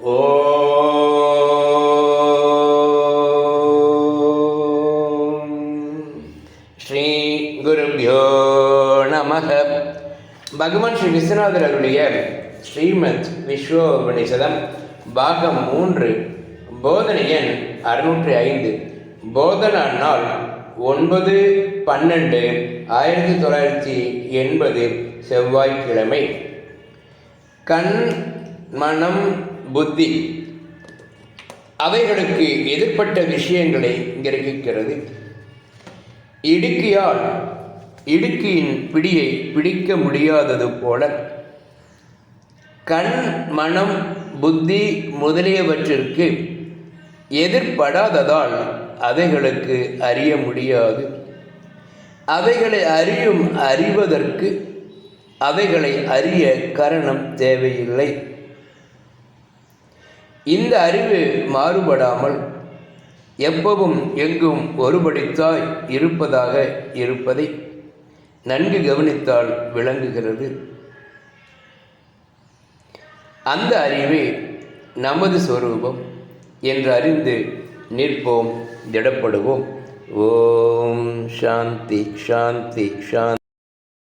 ஓம் ஸ்ரீ குருபியோ நமக. பகவான் ஸ்ரீ விஸ்வநாதர் அருடைய ஸ்ரீமத் விஸ்வோபனிஷதம் பாகம் மூன்று போதனை எண் அறுநூற்றி ஐந்து. போதனா நாள் ஒன்பது பன்னெண்டு ஆயிரத்தி தொள்ளாயிரத்தி எண்பது செவ்வாய்க்கிழமை. கண் மனம் புத்தி. அவைகளுக்கு எதிர்ப்பட்ட விஷயங்களை கிரகிக்கிறது. இடுக்கியால் இடுக்கியின் பிடியை பிடிக்க முடியாதது போல கண் மனம் புத்தி முதலியவற்றிற்கு எதிர்ப்படாததால் அவைகளுக்கு அறிய முடியாது. அவைகளை அறியும் அறிவதற்கு அவைகளை அறிய கரணம் தேவையில்லை. இந்த அறிவு மாறுபடாமல் எப்பவும் எங்கும் ஒருபடித்தாய் இருப்பதாக இருப்பதை நன்கு கவனித்தால் விளங்குகிறது. அந்த அறிவே நமது ஸ்வரூபம் என்று அறிந்து நிற்போம் திடப்படுவோம். ஓம் சாந்தி சாந்தி சாந்தி.